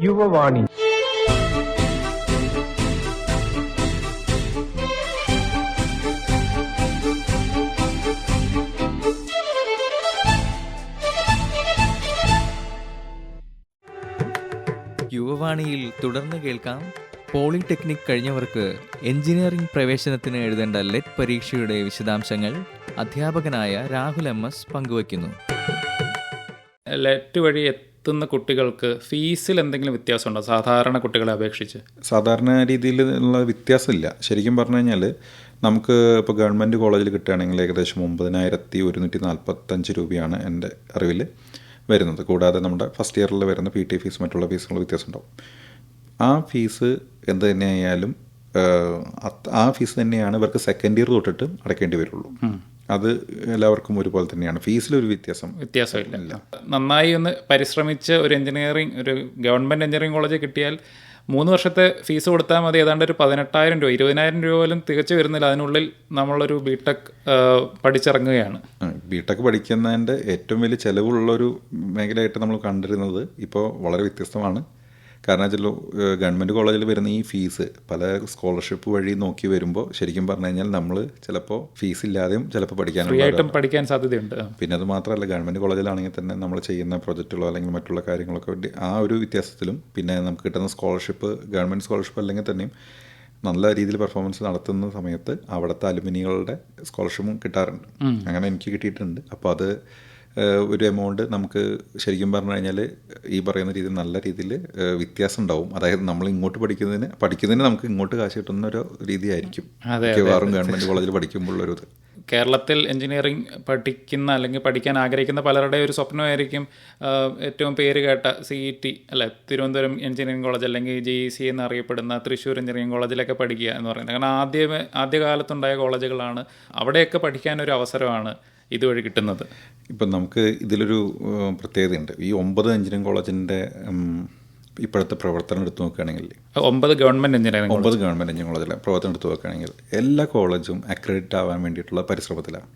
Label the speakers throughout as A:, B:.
A: യുവവാണി.
B: യുവവാണിയിൽ തുടർന്ന് കേൾക്കാം polytechnic കഴിഞ്ഞവർക്ക് engineering പ്രവേശനത്തിന് എഴുതേണ്ട ലെറ്റ് പരീക്ഷയുടെ വിശദാംശങ്ങൾ അധ്യാപകനായ രാഹുൽ എം എസ് പങ്കുവയ്ക്കുന്നു.
C: ലെറ്റ് വഴി എത്തുന്ന കുട്ടികൾക്ക് ഫീസിൽ എന്തെങ്കിലും വ്യത്യാസമുണ്ടോ? സാധാരണ കുട്ടികളെ അപേക്ഷിച്ച്.
D: സാധാരണ രീതിയിലുള്ള വ്യത്യാസമില്ല. ശരിക്കും പറഞ്ഞു കഴിഞ്ഞാൽ നമുക്ക് ഇപ്പോൾ ഗവൺമെന്റ് കോളേജിൽ കിട്ടുകയാണെങ്കിൽ ഏകദേശം ഒമ്പതിനായിരത്തി ഒരുന്നൂറ്റി നാൽപ്പത്തഞ്ച് രൂപയാണ് എന്റെ അറിവിൽ വരുന്നത്. കൂടാതെ നമ്മുടെ ഫസ്റ്റ് ഇയറിൽ വരുന്ന പി ടി ഫീസ് മറ്റുള്ള ഫീസുകൾ വ്യത്യാസമുണ്ടാവും. ആ ഫീസ് എന്ത് തന്നെയായാലും ആ ഫീസ് തന്നെയാണ് ഇവർക്ക് സെക്കൻഡ് ഇയർ തൊട്ടിട്ട് അടയ്ക്കേണ്ടി വരുള്ളൂ. അത് എല്ലാവർക്കും ഒരുപോലെ തന്നെയാണ്. ഫീസിലൊരു വ്യത്യാസം
C: വ്യത്യാസമില്ല. നന്നായി ഒന്ന് പരിശ്രമിച്ച് ഒരു എഞ്ചിനീയറിംഗ് ഒരു ഗവൺമെന്റ് എഞ്ചിനീയറിംഗ് കോളേജ് കിട്ടിയാൽ മൂന്ന് വർഷത്തെ ഫീസ് കൊടുത്താൽ മതി. ഏതാണ്ട് ഒരു പതിനെട്ടായിരം രൂപ ഇരുപതിനായിരം രൂപ പോലും തികച്ചു വരുന്നില്ല. അതിനുള്ളിൽ നമ്മളൊരു ബി ടെക് പഠിച്ചിറങ്ങുകയാണ്.
D: ബി ടെക് പഠിക്കുന്നതിന്റെ ഏറ്റവും വലിയ ചിലവുള്ളൊരു മേഖലയായിട്ട് നമ്മൾ കണ്ടിരുന്നത് ഇപ്പോൾ വളരെ വ്യത്യസ്തമാണ്. കാരണം വെച്ചാൽ ഗവൺമെന്റ് കോളേജിൽ വരുന്ന ഈ ഫീസ് പല സ്കോളർഷിപ്പ് വഴി നോക്കി വരുമ്പോൾ ശരിക്കും പറഞ്ഞു കഴിഞ്ഞാൽ നമ്മൾ ചിലപ്പോൾ ഫീസ് ഇല്ലാതെയും ചിലപ്പോൾ
C: പഠിക്കാനായിട്ടും പഠിക്കാൻ സാധ്യതയുണ്ട്.
D: പിന്നെ അത് മാത്രമല്ല ഗവൺമെന്റ് കോളേജിലാണെങ്കിൽ തന്നെ നമ്മൾ ചെയ്യുന്ന പ്രൊജക്റ്റുകളോ അല്ലെങ്കിൽ മറ്റുള്ള കാര്യങ്ങളൊക്കെ വേണ്ടി ആ ഒരു വ്യത്യാസത്തിലും പിന്നെ നമുക്ക് കിട്ടുന്ന സ്കോളർഷിപ്പ് ഗവൺമെന്റ് സ്കോളർഷിപ്പ് അല്ലെങ്കിൽ തന്നെയും നല്ല രീതിയിൽ പെർഫോമൻസ് നടത്തുന്ന സമയത്ത് അവിടുത്തെ അലുമിനികളുടെ സ്കോളർഷിപ്പും കിട്ടാറുണ്ട്. അങ്ങനെ എനിക്ക് കിട്ടിയിട്ടുണ്ട്. അപ്പോൾ അത് ഒരു എമൗണ്ട് നമുക്ക് ശരിക്കും പറഞ്ഞു കഴിഞ്ഞാൽ ഈ പറയുന്ന രീതിയിൽ നല്ല രീതിയിൽ വ്യത്യാസം ഉണ്ടാവും അതായത് നമ്മൾ ഇങ്ങോട്ട് പഠിക്കുന്നതിന് പഠിക്കുന്നതിന് നമുക്ക് ഇങ്ങോട്ട് കാശ് കിട്ടുന്ന ഒരു രീതിയായിരിക്കും.
C: അതെ,
D: മിക്കവാറും ഗവൺമെന്റ് കോളേജിൽ പഠിക്കുമ്പോഴുള്ളൊരു ഇത്
C: കേരളത്തിൽ എഞ്ചിനീയറിംഗ് പഠിക്കുന്ന അല്ലെങ്കിൽ പഠിക്കാൻ ആഗ്രഹിക്കുന്ന പലരുടെ ഒരു സ്വപ്നമായിരിക്കും ഏറ്റവും പേര് കേട്ട സി ഇ ടി അല്ലെ തിരുവനന്തപുരം എഞ്ചിനീയറിംഗ് കോളേജ് അല്ലെങ്കിൽ ജെ ഇ സി എന്നറിയപ്പെടുന്ന തൃശ്ശൂർ എഞ്ചിനീയറിംഗ് കോളേജിലൊക്കെ പഠിക്കുക എന്ന് പറയുന്നത്. കാരണം ആദ്യമേ ആദ്യകാലത്തുണ്ടായ കോളേജുകളാണ് അവിടെയൊക്കെ പഠിക്കാനൊരു അവസരമാണ്. ഇതുവഴി കിട്ടുന്നത്?
D: ഇപ്പം നമുക്ക് ഇതിലൊരു പ്രത്യേകതയുണ്ട്. ഈ ഒമ്പത് എഞ്ചിനീയറിംഗ് കോളേജിന്റെ ഇപ്പോഴത്തെ പ്രവർത്തനം എടുത്തു നോക്കുകയാണെങ്കിൽ
C: ഒമ്പത് ഗവൺമെന്റ് എഞ്ചിനീയറിംഗ്
D: ഒമ്പത് ഗവൺമെന്റ് എഞ്ചിനീയറിംഗ് കോളേജിലെ പ്രവർത്തനം എടുത്തു നോക്കുകയാണെങ്കിൽ എല്ലാ കോളേജും അക്രഡിറ്റ് ആവാൻ വേണ്ടിയിട്ടുള്ള പരിശ്രമത്തിലാണ്.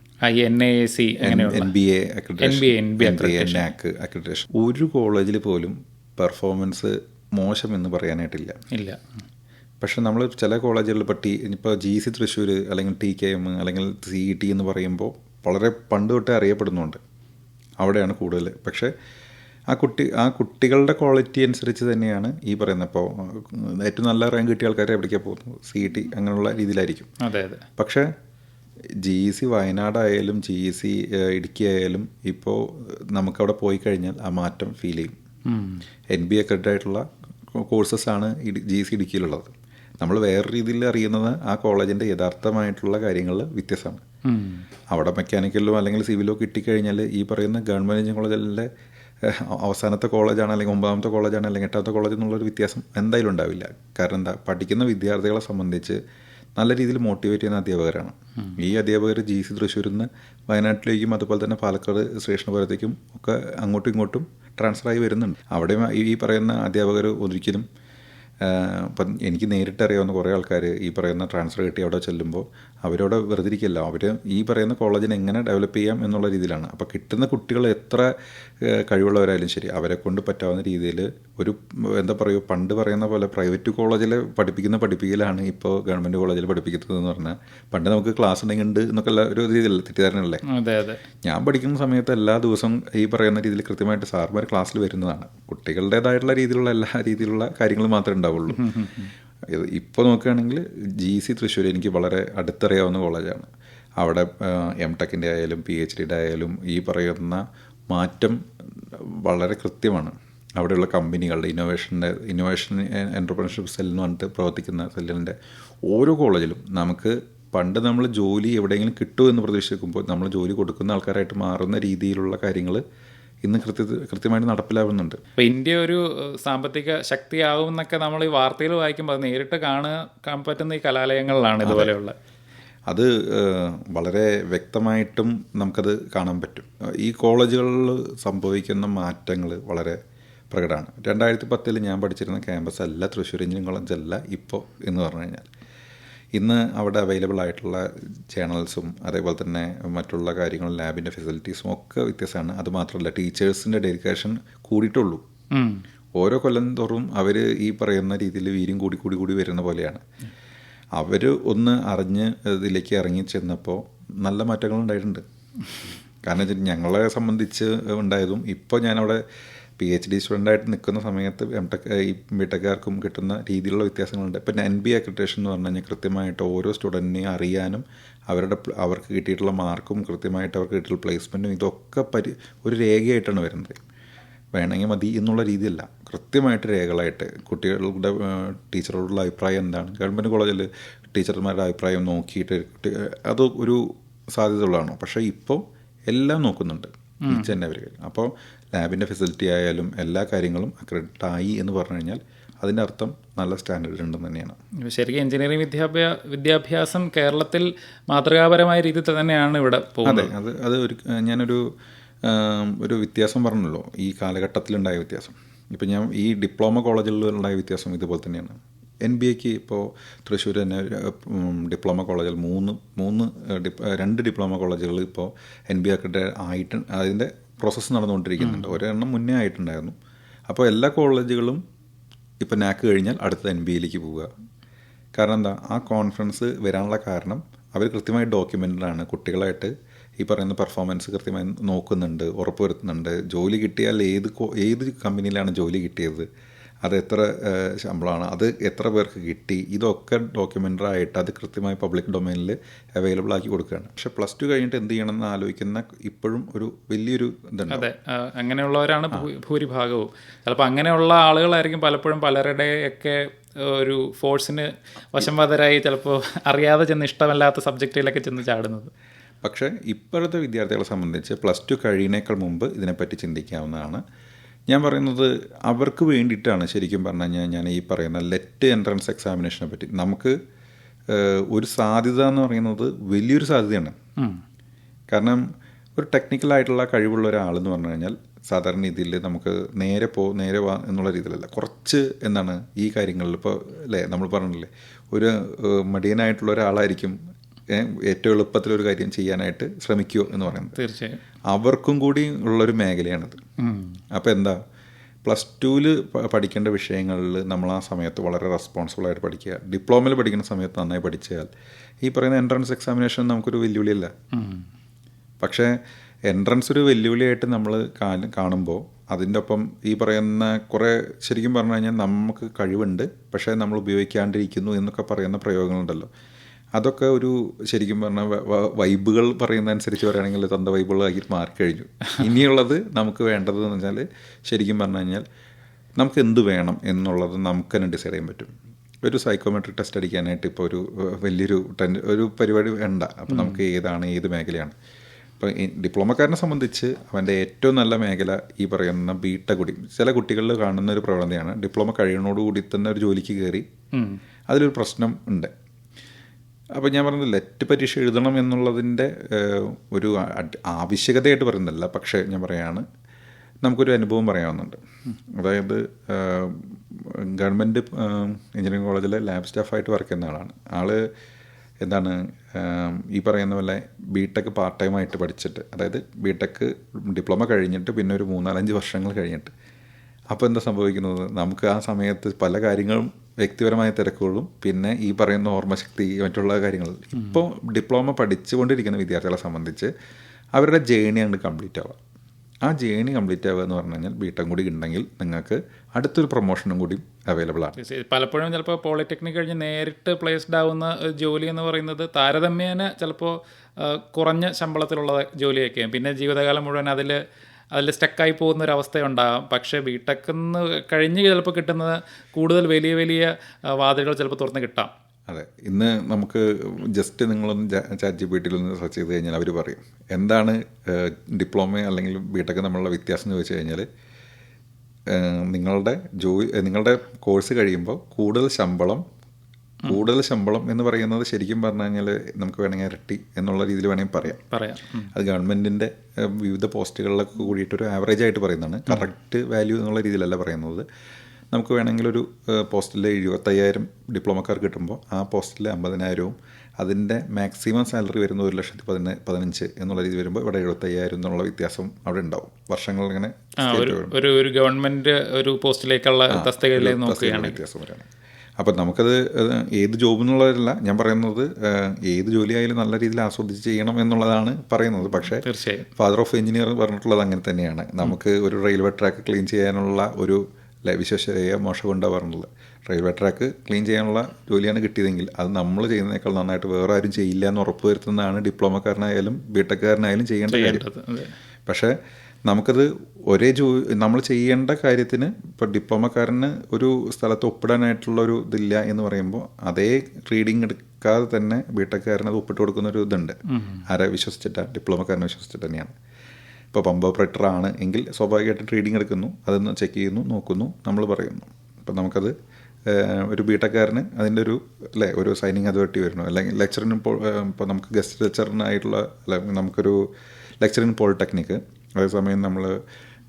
C: N A C
D: N B A accreditation ഒരു കോളേജിൽ പോലും പെർഫോമൻസ് മോശം എന്ന് പറയാനായിട്ടില്ല.
C: ഇല്ല.
D: പക്ഷെ നമ്മൾ ചില കോളേജുകളിൽ ഇപ്പോൾ ടി ഇപ്പോൾ ജി സി തൃശ്ശൂർ അല്ലെങ്കിൽ ടി കെ എം അല്ലെങ്കിൽ സി ഇ ടി എന്ന് പറയുമ്പോൾ വളരെ പണ്ട് തൊട്ടേ അറിയപ്പെടുന്നുണ്ട്. അവിടെയാണ് കൂടുതൽ. പക്ഷേ ആ കുട്ടി ആ കുട്ടികളുടെ ക്വാളിറ്റി അനുസരിച്ച് തന്നെയാണ് ഈ പറയുന്നത്. ഇപ്പോൾ ഏറ്റവും നല്ല റാങ്ക് കിട്ടിയ ആൾക്കാരെ എവിടേക്കാണ് പോകുന്നത്? സി ടി അങ്ങനെയുള്ള രീതിയിലായിരിക്കും.
C: അതെ അതെ.
D: പക്ഷേ ജി ഇ സി വയനാടായാലും ജി ഇ സി ഇടുക്കി ആയാലും ഇപ്പോൾ നമുക്കവിടെ പോയി കഴിഞ്ഞാൽ ആ മാറ്റം ഫീൽ ചെയ്യും. എൻ ബി അക്രഡിറ്റ് ആയിട്ടുള്ള കോഴ്സസ് ആണ് ജി സി ഇടുക്കിയിലുള്ളത്. നമ്മൾ വേറെ രീതിയിൽ അറിയുന്നത് ആ കോളേജിന്റെ യഥാർത്ഥമായിട്ടുള്ള കാര്യങ്ങൾ വ്യത്യസ്തമാണ്. അവിടെ മെക്കാനിക്കലിലോ അല്ലെങ്കിൽ സിവിലോ കിട്ടിക്കഴിഞ്ഞാൽ ഈ പറയുന്ന ഗവൺമെന്റ് എഞ്ചിനീയറിംഗ് കോളേജിലെ അവസാനത്തെ കോളേജാണ് അല്ലെങ്കിൽ ഒമ്പതാമത്തെ കോളേജാണ് അല്ലെങ്കിൽ എട്ടാമത്തെ കോളേജ് എന്നുള്ളൊരു വ്യത്യാസം എന്തായാലും ഉണ്ടാവില്ല. കാരണം എന്താ? പഠിക്കുന്ന വിദ്യാർത്ഥികളെ സംബന്ധിച്ച് നല്ല രീതിയിൽ മോട്ടിവേറ്റ് ചെയ്യുന്ന അധ്യാപകരാണ്. ഈ അധ്യാപകർ ജി സി തൃശ്ശൂരിൽ നിന്ന് വയനാട്ടിലേക്കും അതുപോലെ തന്നെ പാലക്കാട് ശ്രീകൃഷ്ണപുരത്തേക്കും ഒക്കെ അങ്ങോട്ടും ഇങ്ങോട്ടും ട്രാൻസ്ഫർ ആയി വരുന്നുണ്ട്. അവിടെ ഈ പറയുന്ന അധ്യാപകർ ഒരിക്കലും ഇപ്പം എനിക്ക് നേരിട്ട് അറിയാവുന്ന കുറേ ആൾക്കാർ ഈ പറയുന്ന ട്രാൻസ്ഫർ കിട്ടി അവിടെ ചെല്ലുമ്പോൾ അവരവിടെ വെറുതെ ഇരിക്കില്ല. അവർ ഈ പറയുന്ന കോളേജിനെ എങ്ങനെ ഡെവലപ്പ് ചെയ്യാം എന്നുള്ള രീതിയിലാണ്. അപ്പോൾ കിട്ടുന്ന കുട്ടികൾ എത്ര കഴിവുള്ളവരായാലും ശരി അവരെ കൊണ്ട് പറ്റാവുന്ന രീതിയിൽ ഒരു എന്താ പറയുക പണ്ട് പറയുന്ന പോലെ പ്രൈവറ്റ് കോളേജിൽ പഠിപ്പിക്കുന്ന പഠിപ്പിക്കലാണ് ഇപ്പോൾ ഗവൺമെന്റ് കോളേജിൽ പഠിപ്പിക്കുന്നത് എന്ന് പറഞ്ഞാൽ. പണ്ട് നമുക്ക് ക്ലാസ് ഉണ്ടെങ്കിൽ ഉണ്ട് എന്നൊക്കെ ഒരു രീതിയിൽ തെറ്റിദ്ധാരണയല്ലേ?
C: അതെ അതെ.
D: ഞാൻ പഠിക്കുന്ന സമയത്ത് എല്ലാ ദിവസവും ഈ പറയുന്ന രീതിയിൽ കൃത്യമായിട്ട് സാർമാർ ക്ലാസ്സിൽ വരുന്നതാണ്. കുട്ടികളുടേതായിട്ടുള്ള രീതിയിലുള്ള എല്ലാ രീതിയിലുള്ള കാര്യങ്ങൾ മാത്രമേ ഉണ്ടാവുള്ളൂ. ഇപ്പോൾ നോക്കുകയാണെങ്കിൽ ജി സി തൃശ്ശൂർ എനിക്ക് വളരെ അടുത്തറിയാവുന്ന കോളേജാണ്. അവിടെ എം ടെക്കിന്റെ ആയാലും പി എച്ച് ഡിയുടെ ആയാലും ഈ പറയുന്ന മാറ്റം വളരെ കൃത്യമാണ്. അവിടെയുള്ള കമ്പനികളുടെ ഇന്നോവേഷന്റെ ഇന്നോവേഷൻ എന്റർപ്രണർഷിപ്പ് സെൽ എന്ന് പറഞ്ഞിട്ട് പ്രവർത്തിക്കുന്ന സെല്ലിന്റെ ഓരോ കോളേജിലും നമുക്ക് പണ്ട് നമ്മൾ ജോലി എവിടെയെങ്കിലും കിട്ടുമെന്ന് പ്രതീക്ഷിക്കുമ്പോൾ നമ്മൾ ജോലി കൊടുക്കുന്ന ആൾക്കാരായിട്ട് മാറുന്ന രീതിയിലുള്ള കാര്യങ്ങൾ ഇന്ന് കൃത്യ കൃത്യമായിട്ട് നടപ്പിലാവുന്നുണ്ട്.
C: അപ്പോൾ ഇന്ത്യ ഒരു സാമ്പത്തിക ശക്തിയാവും എന്നൊക്കെ നമ്മൾ ഈ വാർത്തയിൽ വായിക്കുമ്പോൾ അത് നേരിട്ട് കാണാൻ പറ്റുന്ന ഈ കലാലയങ്ങളിലാണ് ഇതുപോലെയുള്ള.
D: അത് വളരെ വ്യക്തമായിട്ടും നമുക്കത് കാണാൻ പറ്റും. ഈ കോളേജുകളിൽ സംഭവിക്കുന്ന മാറ്റങ്ങൾ വളരെ പ്രകടമാണ്. രണ്ടായിരത്തി പത്തിൽ ഞാൻ പഠിച്ചിരുന്ന ക്യാമ്പസ് അല്ല തൃശ്ശൂർ എഞ്ചിനീയറിംഗ് കോളേജ് അല്ല ഇപ്പോൾ എന്ന് പറഞ്ഞു കഴിഞ്ഞാൽ. ഇന്ന് അവിടെ അവൈലബിൾ ആയിട്ടുള്ള ചാനൽസും അതേപോലെ തന്നെ മറ്റുള്ള കാര്യങ്ങളും ലാബിന്റെ ഫെസിലിറ്റീസും ഒക്കെ വ്യത്യസ്തമാണ്. അത് മാത്രമല്ല ടീച്ചേഴ്സിന്റെ ഡെഡിക്കേഷൻ കൂടിയിട്ടുള്ളൂ. ഓരോ കൊല്ലം തോറും അവർ ഈ പറയുന്ന രീതിയിൽ വീര്യം കൂടി കൂടി കൂടി വരുന്ന പോലെയാണ്. അവർ ഒന്ന് അറിഞ്ഞ് ഇതിലേക്ക് ഇറങ്ങി ചെന്നപ്പോൾ നല്ല മാറ്റങ്ങൾ ഉണ്ടായിട്ടുണ്ട്. കാരണം വെച്ചാൽ ഞങ്ങളെ സംബന്ധിച്ച് ഉണ്ടായതും ഇപ്പോൾ ഞാനവിടെ പി എച്ച് ഡി സ്റ്റുഡന്റായിട്ട് നിൽക്കുന്ന സമയത്ത് എം ടെക് ഈ ബി ടെക്കാർക്കും കിട്ടുന്ന രീതിയിലുള്ള വ്യത്യാസങ്ങളുണ്ട്. ഇപ്പം എൻ ബി അക്രിറ്റേഷൻ എന്ന് പറഞ്ഞു കഴിഞ്ഞാൽ കൃത്യമായിട്ട് ഓരോ സ്റ്റുഡന്റിനെയും അറിയാനും അവരുടെ അവർക്ക് കിട്ടിയിട്ടുള്ള മാർക്കും കൃത്യമായിട്ട് അവർക്ക് കിട്ടിയിട്ടുള്ള പ്ലേസ്മെന്റും ഇതൊക്കെ പരി ഒരു രേഖയായിട്ടാണ് വരുന്നത്. വേണമെങ്കിൽ മതി എന്നുള്ള രീതിയല്ല. കൃത്യമായിട്ട് രേഖകളായിട്ട് കുട്ടികളുടെ ടീച്ചറോടുള്ള അഭിപ്രായം എന്താണ്? ഗവൺമെന്റ് കോളേജിൽ ടീച്ചർമാരുടെ അഭിപ്രായം നോക്കിയിട്ട് കുട്ടി- അത് ഒരു സാധ്യതയുള്ളതാണ്? പക്ഷേ ഇപ്പോൾ എല്ലാം നോക്കുന്നുണ്ട്. ഈ ആൻഡ് അവർ അപ്പോൾ ലാബിന്റെ ഫെസിലിറ്റി ആയാലും എല്ലാ കാര്യങ്ങളും അക്രഡിറ്റ് ആയി എന്ന് പറഞ്ഞു കഴിഞ്ഞാൽ അതിന്റെ അർത്ഥം നല്ല സ്റ്റാൻഡേർഡ് ഉണ്ടെന്ന് തന്നെയാണ്.
C: ശരിക്കും എഞ്ചിനീയറിംഗ് വിദ്യാഭ്യാ വിദ്യാഭ്യാസം കേരളത്തിൽ മാതൃകാപരമായ രീതിയിൽ തന്നെയാണ് ഇവിടെ
D: അതെ
C: പോകുന്നത്.
D: അത് അത് ഒരു ഞാനൊരു ഒരു വ്യത്യാസം പറഞ്ഞല്ലോ. ഈ കാലഘട്ടത്തിലുണ്ടായ വ്യത്യാസം. ഇപ്പം ഞാൻ ഈ ഡിപ്ലോമ കോളേജുകളിലുണ്ടായ വ്യത്യാസം ഇതുപോലെ തന്നെയാണ്. എൻ ബി എക്ക് ഇപ്പോൾ തൃശ്ശൂർ തന്നെ ഡിപ്ലോമ കോളേജിൽ മൂന്ന് മൂന്ന് രണ്ട് ഡിപ്ലോമ കോളേജുകൾ ഇപ്പോൾ എൻ ബി എക്കിന്റെ ആയിട്ട് അതിന്റെ പ്രോസസ്സ് നടന്നുകൊണ്ടിരിക്കുന്നുണ്ട്. ഒരെണ്ണം മുന്നേ ആയിട്ടുണ്ടായിരുന്നു. അപ്പോൾ എല്ലാ കോളേജുകളും ഇപ്പോൾ നാക്ക് കഴിഞ്ഞാൽ അടുത്ത എൻ ബി എയിലേക്ക് പോവുക. കാരണം എന്താ? ആ കോൺഫറൻസ് വരാനുള്ള കാരണം അവർ കൃത്യമായി ഡോക്യുമെന്റഡാണ് കുട്ടികളായിട്ട് ഈ പറയുന്ന പെർഫോമൻസ് കൃത്യമായി നോക്കുന്നുണ്ട് ഉറപ്പുവരുത്തുന്നുണ്ട്. ജോലി കിട്ടിയാൽ ഏത് ഏത് കമ്പനിയിലാണ് ജോലി കിട്ടിയത്? അത് എത്ര ശമ്പളമാണ് അത് എത്ര പേർക്ക് കിട്ടി ഇതൊക്കെ ഡോക്യുമെന്ററി ആയിട്ട് അത് കൃത്യമായി പബ്ലിക് ഡൊമൈനിൽ അവൈലബിൾ ആക്കി കൊടുക്കുകയാണ്. പക്ഷെ പ്ലസ് ടു കഴിഞ്ഞിട്ട് എന്ത് ചെയ്യണം എന്ന് ആലോചിക്കുന്ന ഇപ്പോഴും ഒരു വലിയൊരു ഇതുണ്ട്?
C: അതെ അങ്ങനെയുള്ളവരാണ് ഭൂരിഭാഗവും. ചിലപ്പോൾ അങ്ങനെയുള്ള ആളുകളായിരിക്കും പലപ്പോഴും പലരുടെയൊക്കെ ഒരു ഫോഴ്സിന് വശംവാദരായി ചിലപ്പോൾ അറിയാതെ ചെന്ന് ഇഷ്ടമല്ലാത്ത സബ്ജക്റ്റിലൊക്കെ ചെന്ന് ചാടുന്നത്.
D: പക്ഷേ ഇപ്പോഴത്തെ വിദ്യാർത്ഥികളെ സംബന്ധിച്ച് പ്ലസ് ടു കഴിയുന്നേക്കാൾ മുമ്പ് ഇതിനെപ്പറ്റി ചിന്തിക്കാവുന്നതാണ്. ഞാൻ പറയുന്നത് അവർക്ക് വേണ്ടിയിട്ടാണ് ശരിക്കും പറഞ്ഞു കഴിഞ്ഞാൽ ഞാൻ ഈ പറയുന്ന ലെറ്റ് എൻട്രൻസ് എക്സാമിനേഷനെ പറ്റി. നമുക്ക് ഒരു സാധ്യത എന്ന് പറയുന്നത് വലിയൊരു സാധ്യതയാണ്. കാരണം ഒരു ടെക്നിക്കലായിട്ടുള്ള കഴിവുള്ള ഒരാളെന്ന് പറഞ്ഞു കഴിഞ്ഞാൽ സാധാരണ രീതിയിൽ നമുക്ക് നേരെ പോ നേരെ വാ എന്നുള്ള രീതിയിലല്ല. കുറച്ച് എന്താണ് ഈ കാര്യങ്ങളിൽ ഇപ്പോൾ അല്ലേ നമ്മൾ പറഞ്ഞില്ലേ ഒരു മടിയനായിട്ടുള്ള ഒരാളായിരിക്കും ഏറ്റവും എളുപ്പത്തിൽ ഒരു കാര്യം ചെയ്യാനായിട്ട് ശ്രമിക്കുക എന്ന് പറയുന്നത്.
C: തീർച്ചയായും.
D: അവർക്കും കൂടി ഉള്ളൊരു മേഖലയാണിത്. അപ്പോൾ എന്താ? പ്ലസ് ടുവിൽ പഠിക്കേണ്ട വിഷയങ്ങളിൽ നമ്മൾ ആ സമയത്ത് വളരെ റെസ്പോൺസിബിളായിട്ട് പഠിക്കുക. ഡിപ്ലോമയിൽ പഠിക്കുന്ന സമയത്ത് നന്നായി പഠിച്ചാൽ ഈ പറയുന്ന എൻട്രൻസ് എക്സാമിനേഷൻ നമുക്കൊരു വെല്ലുവിളിയല്ല. പക്ഷേ എൻട്രൻസ് ഒരു വെല്ലുവിളിയായിട്ട് നമ്മൾ കാണുമ്പോൾ അതിന്റെ ഒപ്പം ഈ പറയുന്ന കുറേ ശരിക്കും പറഞ്ഞു കഴിഞ്ഞാൽ നമുക്ക് കഴിവുണ്ട്. പക്ഷേ നമ്മൾ ഉപയോഗിക്കാണ്ടിരിക്കുന്നു എന്നൊക്കെ പറയുന്ന പ്രയോഗങ്ങളുണ്ടല്ലോ. അതൊക്കെ ഒരു ശരിക്കും പറഞ്ഞാൽ വൈബുകൾ പറയുന്ന അനുസരിച്ച് പറയുകയാണെങ്കിൽ തന്ത വൈബുകളാക്കി മാറിക്കഴിഞ്ഞു ഇനിയുള്ളത് നമുക്ക് വേണ്ടത് എന്ന് വെച്ചാൽ ശരിക്കും പറഞ്ഞു കഴിഞ്ഞാൽ നമുക്ക് എന്ത് വേണം എന്നുള്ളത് നമുക്ക് തന്നെ ഡിസൈഡ് ചെയ്യാൻ പറ്റും. ഒരു സൈക്കോമെട്രിക് ടെസ്റ്റ് അടിക്കാനായിട്ട് ഇപ്പോൾ ഒരു വലിയൊരു ടെൻ ഒരു പരിപാടി വേണ്ട. അപ്പോൾ നമുക്ക് ഏതാണ് ഏത് മേഖലയാണ്? ഇപ്പോൾ ഡിപ്ലോമക്കാരനെ സംബന്ധിച്ച് അവന്റെ ഏറ്റവും നല്ല മേഖല ഈ പറയുന്ന ബീട്ട കൂടി ചില കുട്ടികളിൽ കാണുന്ന ഒരു പ്രവണതയാണ് ഡിപ്ലോമ കഴിയുന്നതോടുകൂടി തന്നെ ഒരു ജോലിക്ക് കയറി അതിലൊരു പ്രശ്നം ഉണ്ട്. അപ്പോൾ ഞാൻ പറഞ്ഞത് ലെറ്റ് പരീക്ഷ എഴുതണം എന്നുള്ളതിന്റെ ഒരു ആവശ്യകതയായിട്ട് പറയുന്നില്ല പക്ഷേ ഞാൻ പറയാണ് നമുക്കൊരു അനുഭവം പറയാവുന്നുണ്ട്. അതായത് ഗവൺമെന്റ് എഞ്ചിനീയറിംഗ് കോളേജിലെ ലാബ് സ്റ്റാഫായിട്ട് വർക്ക് ചെയ്യുന്ന ആളാണ്. ആൾ എന്താണ് ഈ പറയുന്ന പോലെ ബി ടെക് പാർട്ട് ടൈമായിട്ട് പഠിച്ചിട്ട് അതായത് ബി ടെക് ഡിപ്ലോമ കഴിഞ്ഞിട്ട് പിന്നെ ഒരു മൂന്നാലഞ്ച് വർഷങ്ങൾ കഴിഞ്ഞിട്ട്. അപ്പോൾ എന്താ സംഭവിക്കുന്നത്? നമുക്ക് ആ സമയത്ത് പല കാര്യങ്ങളും വ്യക്തിപരമായ തിരക്കുകളും പിന്നെ ഈ പറയുന്ന ഓർമ്മശക്തി മറ്റുള്ള കാര്യങ്ങൾ. ഇപ്പോൾ ഡിപ്ലോമ പഠിച്ചുകൊണ്ടിരിക്കുന്ന വിദ്യാർത്ഥികളെ സംബന്ധിച്ച് അവരുടെ ജേണി അങ്ങോട്ട് കംപ്ലീറ്റ് ആവുക ആ ജേണി കംപ്ലീറ്റ് ആവുക എന്ന് പറഞ്ഞു കഴിഞ്ഞാൽ ബിടെക് കൂടി ഉണ്ടെങ്കിൽ നിങ്ങൾക്ക് അടുത്തൊരു പ്രൊമോഷനും കൂടി അവൈലബിൾ ആണ്.
C: പലപ്പോഴും ചിലപ്പോൾ പോളിടെക്നിക് കഴിഞ്ഞ് നേരിട്ട് പ്ലേസ്ഡ് ആവുന്ന ജോലി എന്ന് പറയുന്നത് താരതമ്യേന ചിലപ്പോൾ കുറഞ്ഞ ശമ്പളത്തിലുള്ള ജോലിയൊക്കെയാണ്. പിന്നെ ജീവിതകാലം മുഴുവൻ അതിൽ അതിൽ സ്റ്റക്കായി പോകുന്ന ഒരു അവസ്ഥയുണ്ടാകാം പക്ഷേ ബിടെക്കിന്ന് കഴിഞ്ഞ് ചിലപ്പോൾ കിട്ടുന്നത് കൂടുതൽ വലിയ വലിയ വാതിലുകൾ ചിലപ്പോൾ തുറന്ന് കിട്ടാം.
D: അതെ. ഇന്ന് നമുക്ക് ജസ്റ്റ് നിങ്ങളൊന്ന് ചാറ്റ് ജി പി സെർച്ച് ചെയ്ത് കഴിഞ്ഞാൽ അവർ പറയും. എന്താണ് ഡിപ്ലോമ അല്ലെങ്കിൽ ബിടെക് നമ്മളുടെ വ്യത്യാസം എന്ന് ചോദിച്ചു കഴിഞ്ഞാൽ നിങ്ങളുടെ ജോലി നിങ്ങളുടെ കോഴ്സ് കഴിയുമ്പോൾ കൂടുതൽ ശമ്പളം കൂടുതൽ ശമ്പളം എന്ന് പറയുന്നത് ശരിക്കും പറഞ്ഞു കഴിഞ്ഞാൽ നമുക്ക് വേണമെങ്കിൽ ഇരട്ടി എന്നുള്ള രീതിയിൽ വേണമെങ്കിൽ പറയാം.
C: പറയാം.
D: അത് ഗവൺമെന്റിന്റെ വിവിധ പോസ്റ്റുകളിലൊക്കെ കൂടിയിട്ട് ഒരു ആവറേജ് ആയിട്ട് പറയുന്നതാണ്. കറക്റ്റ് വാല്യൂ എന്നുള്ള രീതിയിലല്ല പറയുന്നത്. നമുക്ക് വേണമെങ്കിൽ ഒരു പോസ്റ്റിൽ എഴുപത്തയ്യായിരം ഡിപ്ലോമക്കാർ കിട്ടുമ്പോൾ ആ പോസ്റ്റിൽ അമ്പതിനായിരവും അതിന്റെ മാക്സിമം സാലറി വരുന്ന ഒരു ലക്ഷത്തി പതിന പതിനഞ്ച് എന്നുള്ള രീതി വരുമ്പോൾ ഇവിടെ എഴുപത്തയ്യായിരം എന്നുള്ള വ്യത്യാസം അവിടെ ഉണ്ടാവും. വർഷങ്ങൾ ഇങ്ങനെ
C: ഒരു ഒരു ഒരു ഗവൺമെന്റ് ഒരു പോസ്റ്റിലേക്കുള്ള തസ്തികയിലേക്ക് നോക്കുകയാണ്
D: വ്യത്യാസം വരാണ് അപ്പം നമുക്കത് ഏത് ജോബ് എന്നുള്ളതല്ല ഞാൻ പറയുന്നത് ഏത് ജോലിയായാലും നല്ല രീതിയിൽ ആസ്വദിച്ച് ചെയ്യണം എന്നുള്ളതാണ് പറയുന്നത്. പക്ഷേ
C: തീർച്ചയായും.
D: ഫാദർ ഓഫ് എഞ്ചിനീയർ പറഞ്ഞിട്ടുള്ളത് അങ്ങനെ തന്നെയാണ്. നമുക്ക് ഒരു റെയിൽവേ ട്രാക്ക് ക്ലീൻ ചെയ്യാനുള്ള ഒരു ല- വിശ്വസനീയ മോശം കൊണ്ടാണ് പറഞ്ഞത്. റെയിൽവേ ട്രാക്ക് ക്ലീൻ ചെയ്യാനുള്ള ജോലിയാണ് കിട്ടിയതെങ്കിൽ അത് നമ്മൾ ചെയ്യുന്നതിനേക്കാൾ നന്നായിട്ട് വേറെ ആരും ചെയ്യില്ല എന്ന് ഉറപ്പ് വരുത്തുന്നതാണ് ഡിപ്ലോമക്കാരനായാലും ബിടെക്കാരനായാലും ചെയ്യേണ്ട കാര്യം. പക്ഷേ നമുക്കത് ഒരേ ജോ നമ്മൾ ചെയ്യേണ്ട കാര്യത്തിന് ഇപ്പോൾ ഡിപ്ലോമക്കാരന് ഒരു സ്ഥലത്ത് ഒപ്പിടാനായിട്ടുള്ള ഒരു ഇതില്ല എന്ന് പറയുമ്പോൾ അതേ റീഡിങ് എടുക്കാതെ തന്നെ ബിടെക്കാരന് അത് ഒപ്പിട്ട് കൊടുക്കുന്ന ഒരു ഇതുണ്ട്. ആരെ വിശ്വസിച്ചിട്ട? ഡിപ്ലോമക്കാരനെ വിശ്വസിച്ചിട്ട് തന്നെയാണ്. ഇപ്പോൾ പമ്പ് ഓപ്പറേറ്റർ ആണ് എങ്കിൽ സ്വാഭാവികമായിട്ടും റീഡിങ് എടുക്കുന്നു അതൊന്ന് ചെക്ക് ചെയ്യുന്നു നോക്കുന്നു നമ്മൾ പറയുന്നു. അപ്പം നമുക്കത് ഒരു ബിടെക്കാരന് അതിന്റെ ഒരു അല്ലേ ഒരു സൈനിങ് അതോറിറ്റി വരുന്നു അല്ലെങ്കിൽ ലെക്ചറിന് ഇപ്പോൾ ഇപ്പോൾ നമുക്ക് ഗസ്റ്റ് ലെക്ചറിനായിട്ടുള്ള അല്ലെങ്കിൽ നമുക്കൊരു ലെക്ചറിൻ പോളിടെക്നിക്ക് അതേസമയം നമ്മൾ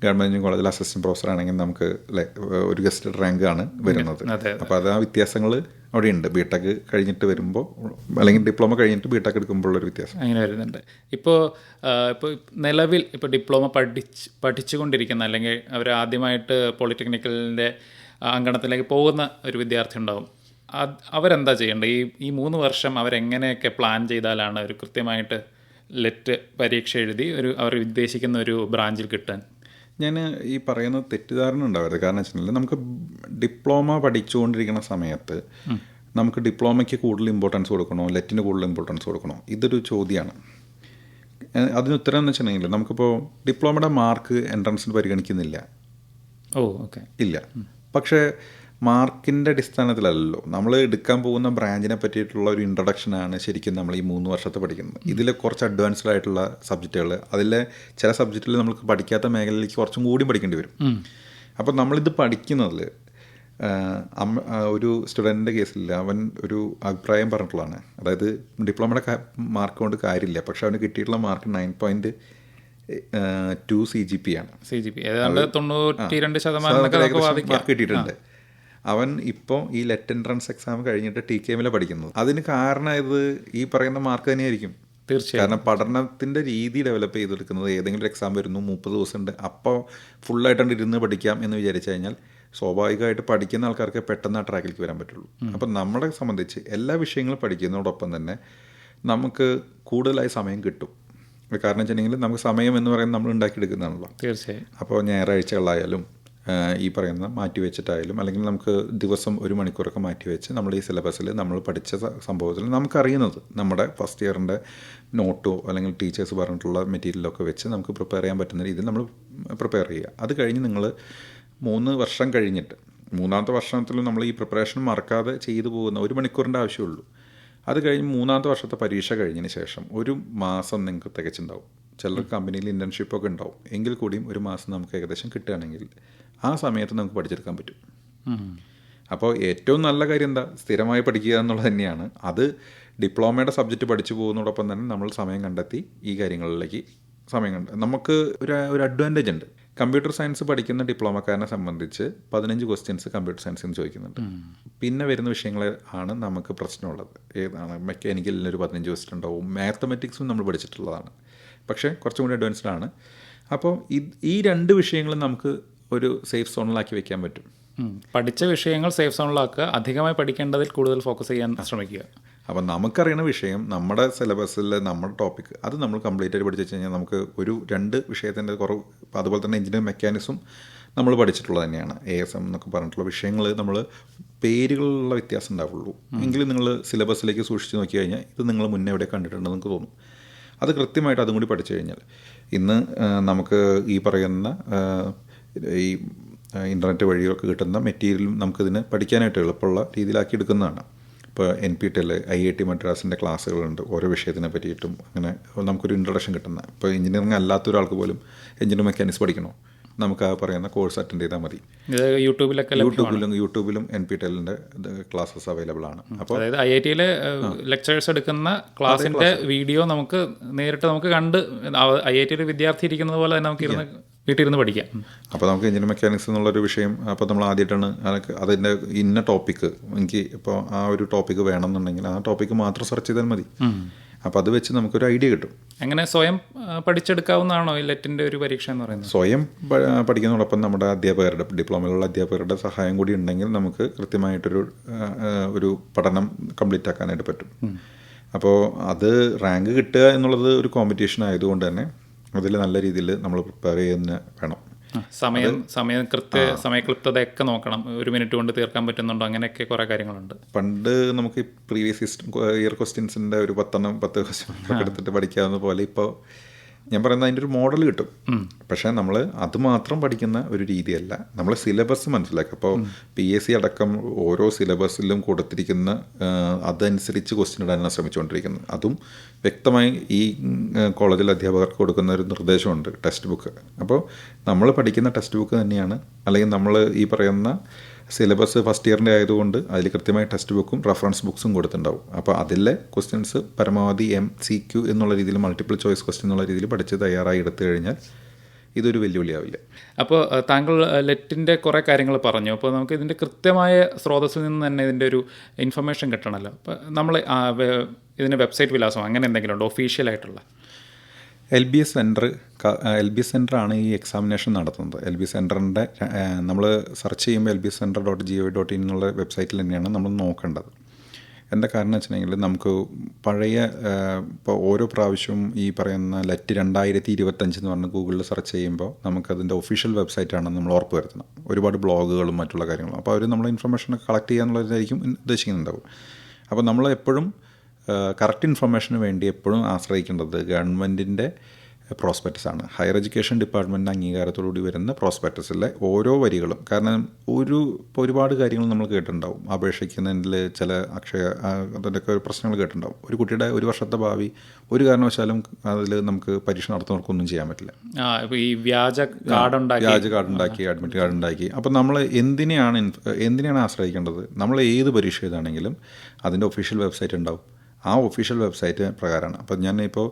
D: ഗവൺമെന്റ് കോളേജിൽ അസിസ്റ്റന്റ് പ്രൊഫസർ ആണെങ്കിൽ നമുക്ക് അല്ലേ ഒരു ഗസ്റ്റ് റാങ്ക് ആണ് വരുന്നത്. അപ്പോൾ അത്. ആ വ്യത്യാസങ്ങൾ അവിടെയുണ്ട് ബിടെക് കഴിഞ്ഞിട്ട് വരുമ്പോൾ അല്ലെങ്കിൽ ഡിപ്ലോമ കഴിഞ്ഞിട്ട് ബിടെക് എടുക്കുമ്പോഴുള്ളൊരു വ്യത്യാസം.
C: അങ്ങനെ വരുന്നുണ്ട്. ഇപ്പോൾ ഇപ്പോൾ നിലവിൽ ഇപ്പോൾ ഡിപ്ലോമ പഠിച്ച് പഠിച്ചുകൊണ്ടിരിക്കുന്ന അല്ലെങ്കിൽ അവർ ആദ്യമായിട്ട് പോളിടെക്നിക്കലിന്റെ അങ്കണത്തിലേക്ക് പോകുന്ന ഒരു വിദ്യാർത്ഥി ഉണ്ടാവും. അവരെന്താ ചെയ്യേണ്ടത്? ഈ ഈ മൂന്ന് വർഷം അവരെങ്ങനെയൊക്കെ പ്ലാൻ ചെയ്താലാണ് ഒരു കൃത്യമായിട്ട് ലെറ്റ് പരീക്ഷ എഴുതി ഒരു അവർ ഉദ്ദേശിക്കുന്ന ഒരു ബ്രാഞ്ചിൽ കിട്ടാൻ.
D: ഞാൻ ഈ പറയുന്ന തെറ്റിദ്ധാരണ ഉണ്ടാവരുത്. കാരണം വെച്ചിട്ടുണ്ടെങ്കിൽ നമുക്ക് ഡിപ്ലോമ പഠിച്ചുകൊണ്ടിരിക്കുന്ന സമയത്ത് നമുക്ക് ഡിപ്ലോമയ്ക്ക് കൂടുതൽ ഇമ്പോർട്ടൻസ് കൊടുക്കണോ? ലെറ്റിന് കൂടുതൽ ഇമ്പോർട്ടൻസ് കൊടുക്കണോ? ഇതൊരു ചോദ്യമാണ്. അതിന് ഉത്തരം എന്ന് വെച്ചിട്ടുണ്ടെങ്കിൽ നമുക്കിപ്പോൾ ഡിപ്ലോമയുടെ മാർക്ക് എൻട്രൻസിന് പരിഗണിക്കുന്നില്ല.
C: ഓ ഓക്കെ.
D: ഇല്ല. പക്ഷേ മാർക്കിന്റെ അടിസ്ഥാനത്തിലല്ലോ നമ്മൾ എടുക്കാൻ പോകുന്ന ബ്രാഞ്ചിനെ പറ്റിയിട്ടുള്ള ഒരു ഇൻട്രൊഡക്ഷനാണ് ശരിക്കും നമ്മൾ ഈ മൂന്ന് വർഷത്തെ പഠിക്കുന്നത്. ഇതിൽ കുറച്ച് അഡ്വാൻസ്ഡ് ആയിട്ടുള്ള സബ്ജക്റ്റുകൾ അതിലെ ചില സബ്ജക്റ്റിൽ നമുക്ക് പഠിക്കാത്ത മേഖലയിലേക്ക് കുറച്ചും കൂടി പഠിക്കേണ്ടി വരും. അപ്പോൾ നമ്മളിത് പഠിക്കുന്നതിൽ ഒരു സ്റ്റുഡന്റിന്റെ കേസിൽ അവൻ ഒരു അഭിപ്രായം പറഞ്ഞിട്ടുള്ളതാണ്. അതായത് ഡിപ്ലോമയുടെ മാർക്ക് കൊണ്ട് കാര്യമില്ല. പക്ഷെ അവന് കിട്ടിയിട്ടുള്ള mark nine point two C G P ആണ്.
C: സി ജി പി ഏതാണ്ട് തൊണ്ണൂറ്റി രണ്ട് ശതമാനം
D: കിട്ടിയിട്ടുണ്ട്. അവൻ ഇപ്പോൾ ഈ ലെറ്റ് എൻട്രൻസ് എക്സാം കഴിഞ്ഞിട്ട് ടി കെ എമ്മിലെ പഠിക്കുന്നത്. അതിന് കാരണം ഇത് ഈ പറയുന്ന മാർക്ക് തന്നെയായിരിക്കും.
C: തീർച്ചയായും.
D: കാരണം പഠനത്തിന്റെ രീതി ഡെവലപ്പ് ചെയ്തെടുക്കുന്നത് ഏതെങ്കിലും ഒരു എക്സാം വരുന്നു മുപ്പത് ദിവസം ഉണ്ട് അപ്പോൾ ഫുള്ളായിട്ടാണ് ഇരുന്ന് പഠിക്കാം എന്ന് വിചാരിച്ചു കഴിഞ്ഞാൽ സ്വാഭാവികമായിട്ട് പഠിക്കുന്ന ആൾക്കാർക്ക് പെട്ടെന്ന് ആ ട്രാക്കിലേക്ക് വരാൻ പറ്റുള്ളൂ. അപ്പം നമ്മളെ സംബന്ധിച്ച് എല്ലാ വിഷയങ്ങളും പഠിക്കുന്നതോടൊപ്പം തന്നെ നമുക്ക് കൂടുതലായി സമയം കിട്ടും. കാരണം വെച്ചിട്ടുണ്ടെങ്കിൽ നമുക്ക് സമയം എന്ന് പറയുന്നത് നമ്മൾ ഉണ്ടാക്കിയെടുക്കുന്നതാണല്ലോ.
C: തീർച്ചയായും.
D: അപ്പോൾ ഞായറാഴ്ചകളായാലും ഈ പറയുന്ന മാറ്റി വെച്ചിട്ടായാലും അല്ലെങ്കിൽ നമുക്ക് ദിവസം ഒരു മണിക്കൂറൊക്കെ മാറ്റി വെച്ച് നമ്മൾ ഈ സിലബസിൽ നമ്മൾ പഠിച്ച സംഭവത്തിൽ നമുക്കറിയുന്നത്. നമ്മുടെ ഫസ്റ്റ് ഇയറിന്റെ നോട്ടോ അല്ലെങ്കിൽ ടീച്ചേഴ്സ് പറഞ്ഞിട്ടുള്ള മെറ്റീരിയലൊക്കെ വെച്ച് നമുക്ക് പ്രിപ്പയർ ചെയ്യാൻ പറ്റുന്ന രീതിയിൽ നമ്മൾ പ്രിപ്പയർ ചെയ്യുക. അത് കഴിഞ്ഞ് നിങ്ങൾ മൂന്ന് വർഷം കഴിഞ്ഞിട്ട് മൂന്നാമത്തെ വർഷത്തിൽ നമ്മൾ ഈ പ്രിപ്പറേഷൻ മറക്കാതെ ചെയ്തു പോകുന്ന ഒരു മണിക്കൂറിന്റെ ആവശ്യമുള്ളൂ. അത് കഴിഞ്ഞ് മൂന്നാമത്തെ വർഷത്തെ പരീക്ഷ കഴിഞ്ഞതിന് ശേഷം ഒരു മാസം നിങ്ങൾക്ക് തികച്ചുണ്ടാവും. ചിലർ കമ്പനിയിൽ ഇന്റേൺഷിപ്പ് ഒക്കെ ഉണ്ടാവും. എങ്കിൽ കൂടിയും ഒരു മാസം നമുക്ക് ഏകദേശം കിട്ടുകയാണെങ്കിൽ ആ സമയത്ത് നമുക്ക് പഠിച്ചെടുക്കാൻ പറ്റും. അപ്പോൾ ഏറ്റവും നല്ല കാര്യം എന്താ? സ്ഥിരമായി പഠിക്കുക എന്നുള്ളത് തന്നെയാണ്. അത് ഡിപ്ലോമയുടെ സബ്ജക്റ്റ് പഠിച്ചു പോകുന്നതോടൊപ്പം തന്നെ നമ്മൾ സമയം കണ്ടെത്തി ഈ കാര്യങ്ങളിലേക്ക് സമയം കണ്ട നമുക്ക് ഒരു ഒരു അഡ്വാന്റേജ് ഉണ്ട്. കമ്പ്യൂട്ടർ സയൻസ് പഠിക്കുന്ന ഡിപ്ലോമക്കാരനെ സംബന്ധിച്ച് പതിനഞ്ച് ക്വസ്റ്റ്യൻസ് കമ്പ്യൂട്ടർ സയൻസിൽ നിന്ന് ചോദിക്കുന്നുണ്ട്. പിന്നെ വരുന്ന വിഷയങ്ങൾ ആണ് നമുക്ക് പ്രശ്നമുള്ളത്. ഏതാണ്? മെക്കാനിക്കലിന് ഒരു പതിനഞ്ച് ക്വസ്റ്റ്യൻ ഉണ്ടാവും. മാത്തമെറ്റിക്സും നമ്മൾ പഠിച്ചിട്ടുള്ളതാണ്. പക്ഷേ കുറച്ചും കൂടി അഡ്വാൻസ്ഡ് ആണ് അപ്പോൾ ഈ രണ്ട് വിഷയങ്ങളും നമുക്ക് ഒരു സേഫ് സോണിലാക്കി വെക്കാൻ പറ്റും.
C: പഠിച്ച വിഷയങ്ങൾ സേഫ് സോണിലാക്കുക അധികമായി പഠിക്കേണ്ടതിൽ കൂടുതൽ ഫോക്കസ് ചെയ്യാൻ ശ്രമിക്കുക.
D: അപ്പം നമുക്കറിയുന്ന വിഷയം നമ്മുടെ സിലബസിൽ നമ്മുടെ ടോപ്പിക് അത് നമ്മൾ കംപ്ലീറ്റ് ആയിട്ട് പഠിച്ചു കഴിഞ്ഞാൽ നമുക്ക് ഒരു രണ്ട് വിഷയത്തിന്റെ കുറവ് അതുപോലെ തന്നെ എഞ്ചിനീയറിംഗ് മെക്കാനിസം നമ്മൾ പഠിച്ചിട്ടുള്ളത് തന്നെയാണ്. എ എസ് എം എന്നൊക്കെ പറഞ്ഞിട്ടുള്ള വിഷയങ്ങൾ നമ്മൾ പേരുകളിലുള്ള വ്യത്യാസം ഉണ്ടാവുള്ളൂ. എങ്കിലും നിങ്ങൾ സിലബസിലേക്ക് സൂക്ഷിച്ച് നോക്കി കഴിഞ്ഞാൽ ഇത് നിങ്ങൾ മുന്നേ എവിടെ കണ്ടിട്ടുണ്ടെന്ന് നിങ്ങൾക്ക് തോന്നും. അത് കൃത്യമായിട്ട് അതും കൂടി പഠിച്ചു കഴിഞ്ഞാൽ. ഇന്ന് നമുക്ക് ഈ പറയുന്ന ഈ ഇന്റർനെറ്റ് വഴിയൊക്കെ കിട്ടുന്ന മെറ്റീരിയലും നമുക്കിതിന് പഠിക്കാനായിട്ട് എളുപ്പമുള്ള രീതിയിലാക്കി എടുക്കുന്നതാണ്. ഇപ്പോൾ N P T tel I I T മദ്രാസിന്റെ ക്ലാസ്സുകളുണ്ട്. ഓരോ വിഷയത്തിനെ പറ്റിയിട്ടും അങ്ങനെ നമുക്കൊരു ഇൻട്രഡക്ഷൻ കിട്ടുന്ന. ഇപ്പോൾ എഞ്ചിനീയറിംഗ് അല്ലാത്ത ഒരാൾക്ക് പോലും എഞ്ചിനീയർ മെക്കാനിക്സ് പഠിക്കണോ? നമുക്ക് ആ പറയുന്ന കോഴ്സ് അറ്റൻഡ് ചെയ്താൽ മതി.
C: യൂട്യൂബിലൊക്കെ
D: യൂട്യൂബിലും യൂട്യൂബിലും എൻ പി ടെലിന്റെ ക്ലാസ്സസ് അവൈലബിൾ ആണ്. അപ്പോൾ
C: അതായത് ഐ ഐ ടിയിലെ ലെക്ചേഴ്സ് എടുക്കുന്ന ക്ലാസിന്റെ വീഡിയോ നമുക്ക് നേരിട്ട് നമുക്ക് കണ്ട് ഐ ഐ ടിയിലെ വിദ്യാർത്ഥി ഇരിക്കുന്നത് പോലെ തന്നെ നമുക്ക് ഇരുന്ന് വീട്ടിലിരുന്ന് പഠിക്കാം.
D: അപ്പോൾ നമുക്ക് എഞ്ചിൻ മെക്കാനിക്സ് എന്നുള്ളൊരു വിഷയം അപ്പോൾ നമ്മൾ ആദ്യമായിട്ടാണ് അതിന്റെ ഇന്ന ടോപ്പിക്ക് എനിക്ക് ഇപ്പോൾ ആ ഒരു ടോപ്പിക്ക് വേണമെന്നുണ്ടെങ്കിൽ ആ ടോപ്പിക്ക് മാത്രം സെർച്ച് ചെയ്താൽ മതി. അപ്പോൾ അത് വെച്ച് നമുക്കൊരു ഐഡിയ കിട്ടും.
C: അങ്ങനെ സ്വയം പഠിച്ചെടുക്കാവുന്നതാണോ ഈ ലെറ്റിന്റെ ഒരു പരീക്ഷ എന്ന് പറയുന്നത്?
D: സ്വയം പഠിക്കുന്നതോടൊപ്പം നമ്മുടെ അധ്യാപകരുടെ ഡിപ്ലോമയിലുള്ള അധ്യാപകരുടെ സഹായം കൂടി ഉണ്ടെങ്കിൽ നമുക്ക് കൃത്യമായിട്ടൊരു ഒരു പഠനം കംപ്ലീറ്റ് ആക്കാനായിട്ട് പറ്റും. അപ്പോൾ അത് റാങ്ക് കിട്ടുക എന്നുള്ളത് ഒരു കോമ്പറ്റീഷൻ ആയതുകൊണ്ട് തന്നെ അതിൽ നല്ല രീതിയിൽ നമ്മൾ പ്രിപ്പയർ ചെയ്യുന്ന വേണം.
C: സമയം സമയം കൃത്യ സമയക്ലിപ്തതയൊക്കെ നോക്കണം. ഒരു മിനിറ്റ് കൊണ്ട് തീർക്കാൻ പറ്റുന്നുണ്ടോ? അങ്ങനെയൊക്കെ കുറേ കാര്യങ്ങളുണ്ട്.
D: പണ്ട് നമുക്ക് പ്രീവിയസ് ഇയർ ക്വസ്റ്റ്യൻസിന്റെ ഒരു പത്തെണ്ണം പത്ത് ക്വസ്റ്റ്യൻ എടുത്തിട്ട് പഠിക്കാവുന്ന പോലെ ഇപ്പോൾ ഞാൻ പറയുന്നത് അതിന്റെ ഒരു മോഡൽ കിട്ടും. പക്ഷേ നമ്മൾ അത് മാത്രം പഠിക്കുന്ന ഒരു രീതിയല്ല. നമ്മൾ സിലബസ് മനസ്സിലാക്കുക. അപ്പോൾ പി എസ് സി അടക്കം ഓരോ സിലബസിലും കൊടുത്തിരിക്കുന്ന അതനുസരിച്ച് ക്വസ്റ്റ്യൻ ഇടാനാണ് ശ്രമിച്ചുകൊണ്ടിരിക്കുന്നത് അതും വ്യക്തമായി ഈ കോളേജിൽ അധ്യാപകർക്ക് കൊടുക്കുന്ന ഒരു നിർദ്ദേശമുണ്ട്. ടെക്സ്റ്റ് ബുക്ക് അപ്പോൾ നമ്മൾ പഠിക്കുന്ന ടെക്സ്റ്റ് ബുക്ക് തന്നെയാണ്. അല്ലെങ്കിൽ നമ്മൾ ഈ പറയുന്ന സിലബസ് ഫസ്റ്റ് ഇയറിന്റെ ആയതുകൊണ്ട് അതിൽ കൃത്യമായി ടെക്സ്റ്റ് ബുക്കും റഫറൻസ് ബുക്സും കൊടുത്തിട്ടുണ്ടാവും. അപ്പോൾ അതിലെ ക്വസ്റ്റ്യൻസ് പരമാവധി എം സി ക്യു എന്നുള്ള രീതിയിൽ മൾട്ടിപ്പിൾ ചോയ്സ് ക്വസ്റ്റ്യൻ എന്നുള്ള രീതിയിൽ പഠിച്ച് തയ്യാറായി എടുത്തു കഴിഞ്ഞാൽ ഇതൊരു വെല്ലുവിളിയാവില്ല.
C: അപ്പോൾ താങ്കൾ ലെറ്റിന്റെ കുറേ കാര്യങ്ങൾ പറഞ്ഞു. അപ്പോൾ നമുക്ക് ഇതിന്റെ കൃത്യമായ സ്രോതസ്സിൽ നിന്ന് തന്നെ ഇതിന്റെ ഒരു ഇൻഫർമേഷൻ കിട്ടണമല്ലോ. അപ്പോൾ നമ്മൾ ഇതിന്റെ വെബ്സൈറ്റ് വിലാസം അങ്ങനെ എന്തെങ്കിലും ഉണ്ടോ? ഒഫീഷ്യലായിട്ടുള്ള
D: L B S centre L B സെന്ററാണ് ഈ എക്സാമിനേഷൻ നടത്തുന്നത്. എൽ ബി സെന്ററിന്റെ നമ്മൾ സെർച്ച് ചെയ്യുമ്പോൾ L B centre dot G O dot in എന്നുള്ള വെബ്സൈറ്റിൽ തന്നെയാണ് നമ്മൾ നോക്കേണ്ടത്. എന്താ കാരണം വെച്ചിട്ടുണ്ടെങ്കിൽ നമുക്ക് പഴയ ഇപ്പോൾ ഓരോ പ്രാവശ്യവും ഈ പറയുന്ന ലെറ്റ് രണ്ടായിരത്തി ഇരുപത്തഞ്ച് എന്ന് പറഞ്ഞ് ഗൂഗിളിൽ സെർച്ച് ചെയ്യുമ്പോൾ നമുക്കതിന്റെ ഒഫീഷ്യൽ വെബ്സൈറ്റാണെന്ന് നമ്മൾ ഉറപ്പ് വരുത്തണം ഒരുപാട് ബ്ലോഗുകളും മറ്റുള്ള കാര്യങ്ങളും. അപ്പോൾ അവർ നമ്മളെ ഇൻഫർമേഷൻ കളക്ട് ചെയ്യാന്നുള്ളതായിരിക്കും ഉദ്ദേശിക്കുന്നുണ്ടാവും. അപ്പോൾ നമ്മൾ എപ്പോഴും കറക്റ്റ് ഇൻഫർമേഷന് വേണ്ടി എപ്പോഴും ആശ്രയിക്കേണ്ടത് ഗവൺമെന്റിന്റെ പ്രോസ്പെക്ടസ് ആണ്. ഹയർ എഡ്യൂക്കേഷൻ ഡിപ്പാർട്ട്മെന്റിന്റെ അംഗീകാരത്തോടുകൂടി വരുന്ന പ്രോസ്പെക്ടസിലെ ഓരോ വരികളും. കാരണം ഒരു ഒരുപാട് കാര്യങ്ങൾ നമ്മൾ കേട്ടിട്ടുണ്ടാവും. അപേക്ഷിക്കുന്നതിൽ ചില അക്ഷയ അതിന്റെയൊക്കെ ഒരു പ്രശ്നങ്ങൾ കേട്ടിട്ടുണ്ടാവും. ഒരു കുട്ടിയുടെ ഒരു വർഷത്തെ ഭാവി ഒരു കാരണവശാലും അതിൽ നമുക്ക് പരീക്ഷ നടത്തുന്നവർക്കൊന്നും ചെയ്യാൻ പറ്റില്ല.
C: ഈ വ്യാജ കാർഡ് ഉണ്ടാക്കി.
D: വ്യാജ കാർഡ് ഉണ്ടാക്കി അഡ്മിറ്റ് കാർഡ് ഉണ്ടാക്കി. അപ്പോൾ നമ്മൾ എന്തിനെയാണ് എന്തിനെയാണ് ആശ്രയിക്കേണ്ടത്? നമ്മൾ ഏത് പരീക്ഷ ചെയ്താണെങ്കിലും അതിന്റെ ഒഫീഷ്യൽ വെബ്സൈറ്റ് ഉണ്ടാവും. ആ ഒഫീഷ്യൽ വെബ്സൈറ്റ് പ്രകാരമാണ് അപ്പോൾ ഞാൻ ഇപ്പോൾ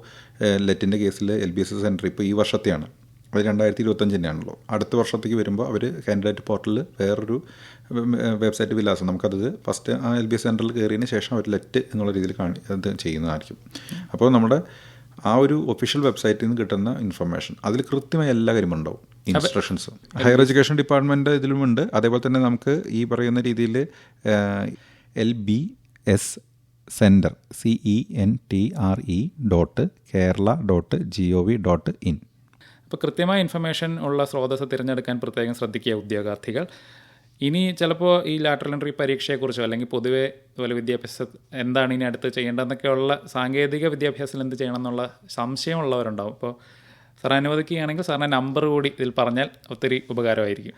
D: ലെറ്റിന്റെ കേസിൽ L B S S centre ഇപ്പോൾ ഈ വർഷത്തെയാണ്. അത് രണ്ടായിരത്തി ഇരുപത്തഞ്ചിന്റെ ആണല്ലോ അടുത്ത വർഷത്തേക്ക് വരുമ്പോൾ അവർ കാൻഡിഡേറ്റ് പോർട്ടലിൽ വേറൊരു വെബ്സൈറ്റ് വിലാസം നമുക്കത് ഫസ്റ്റ് ആ എൽ ബി എസ് സെന്ററിൽ കയറിയതിന് ശേഷം അവർ ലെറ്റ് എന്നുള്ള രീതിയിൽ കാണി അത് ചെയ്യുന്നതായിരിക്കും. അപ്പോൾ നമ്മുടെ ആ ഒരു ഒഫീഷ്യൽ വെബ്സൈറ്റിൽ നിന്ന് കിട്ടുന്ന ഇൻഫർമേഷൻ അതിൽ കൃത്യമായി എല്ലാ കാര്യവും ഉണ്ടാവും. ഇൻസ്ട്രക്ഷൻസ് ഹയർ എഡ്യൂക്കേഷൻ ഡിപ്പാർട്ട്മെന്റ് ഇതിലുമുണ്ട്. അതേപോലെ തന്നെ നമുക്ക് ഈ പറയുന്ന രീതിയിൽ L B S centre C E N T R E dot Kerala dot G O V dot in
C: അപ്പോൾ കൃത്യമായ ഇൻഫർമേഷൻ ഉള്ള സ്രോതസ് തിരഞ്ഞെടുക്കാൻ പ്രത്യേകം ശ്രദ്ധിക്കുക ഉദ്യോഗാർത്ഥികൾ. ഇനി ചിലപ്പോൾ ഈ ലാറ്ററൽ എൻട്രി പരീക്ഷയെക്കുറിച്ചോ അല്ലെങ്കിൽ പൊതുവേ അതുപോലെ വിദ്യാഭ്യാസ എന്താണ് ഇനി അടുത്ത് ചെയ്യേണ്ടതെന്നൊക്കെയുള്ള സാങ്കേതിക വിദ്യാഭ്യാസത്തിൽ എന്ത് ചെയ്യണം എന്നുള്ള സംശയമുള്ളവരുണ്ടാവും. അപ്പോൾ സാർ അനുവദിക്കുകയാണെങ്കിൽ സാറിന്റെ നമ്പർ കൂടി ഇതിൽ പറഞ്ഞാൽ ഒത്തിരി ഉപകാരമായിരിക്കും.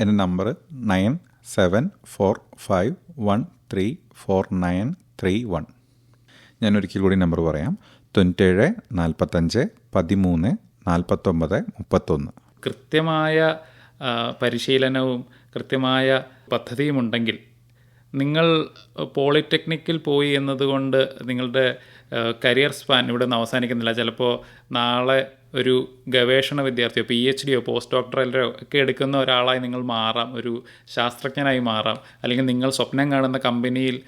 D: എന്റെ number nine seven four five one three four nine three one ഞാൻ ഒരിക്കൽ കൂടി നമ്പർ പറയാം. തൊണ്ണൂറ്റേഴ് നാൽപ്പത്തഞ്ച് പതിമൂന്ന് നാൽപ്പത്തൊമ്പത് മുപ്പത്തൊന്ന്.
C: കൃത്യമായ പരിശീലനവും കൃത്യമായ പദ്ധതിയും ഉണ്ടെങ്കിൽ നിങ്ങൾ പോളിടെക്നിക്കിൽ പോയി എന്നതുകൊണ്ട് നിങ്ങളുടെ കരിയർ സ്പാൻ ഇവിടെ നിന്ന് അവസാനിക്കുന്നില്ല. ചിലപ്പോൾ നാളെ ഒരു ഗവേഷണ വിദ്യാർത്ഥിയോ പി എച്ച് ഡിയോ പോസ്റ്റ് ഡോക്ടറലോ ഒക്കെ എടുക്കുന്ന ഒരാളായി നിങ്ങൾ മാറാം. ഒരു ശാസ്ത്രജ്ഞനായി മാറാം. അല്ലെങ്കിൽ നിങ്ങൾ സ്വപ്നം കാണുന്ന കമ്പനിയിൽ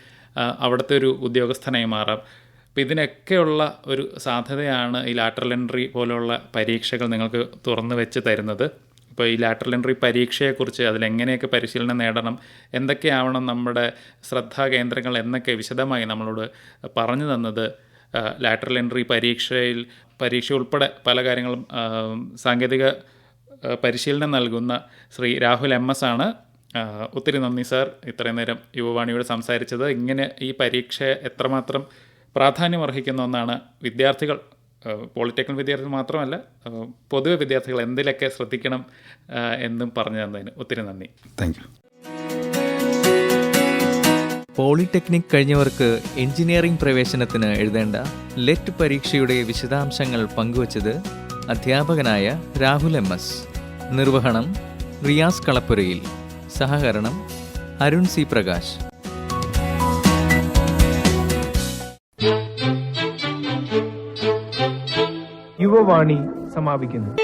C: അവിടുത്തെ ഒരു ഉദ്യോഗസ്ഥനായി മാറാം. അപ്പോൾ ഇതിനൊക്കെയുള്ള ഒരു സാധ്യതയാണ് ഈ ലാറ്ററൽ എൻട്രി പോലുള്ള പരീക്ഷകൾ നിങ്ങൾക്ക് തുറന്നു വെച്ച് തരുന്നത്. ഇപ്പോൾ ഈ ലാറ്ററൽ എൻട്രി പരീക്ഷയെക്കുറിച്ച് അതിലെങ്ങനെയൊക്കെ പരിശീലനം നേടണം എന്തൊക്കെയാവണം നമ്മുടെ ശ്രദ്ധാ കേന്ദ്രങ്ങൾ എന്നൊക്കെ വിശദമായി നമ്മളോട് പറഞ്ഞു തന്നത് ലാറ്ററൽ എൻട്രി പരീക്ഷയിൽ പരീക്ഷ ഉൾപ്പെടെ പല കാര്യങ്ങളും സാങ്കേതിക പരിശീലനം നൽകുന്ന ശ്രീ രാഹുൽ എം എസ് ആണ്. ഒത്തിരി നന്ദി സാർ. ഇത്രയും നേരം യുവവാണിയോട് സംസാരിച്ചത്. ഇങ്ങനെ ഈ പരീക്ഷ എത്രമാത്രം പ്രാധാന്യം അർഹിക്കുന്ന ഒന്നാണ് വിദ്യാർത്ഥികൾ പോളിടെക്നിക് വിദ്യാർത്ഥികൾ മാത്രമല്ല പൊതുവെ വിദ്യാർത്ഥികൾ എന്തിലൊക്കെ ശ്രദ്ധിക്കണം എന്നും പറഞ്ഞു തന്നതിന് ഒത്തിരി നന്ദി.
D: താങ്ക്
B: പോളിടെക്നിക് കഴിഞ്ഞവർക്ക് എഞ്ചിനീയറിംഗ് പ്രവേശനത്തിന് എഴുതേണ്ട ലെറ്റ് പരീക്ഷയുടെ വിശദാംശങ്ങൾ പങ്കുവച്ചത് അധ്യാപകനായ രാഹുൽ എം എസ്. നിർവഹണം റിയാസ് കളപ്പുരയിൽ. സഹകരണം അരുൺ സി പ്രകാശ്.
A: യുവവാണി സമാപിക്കുന്നു.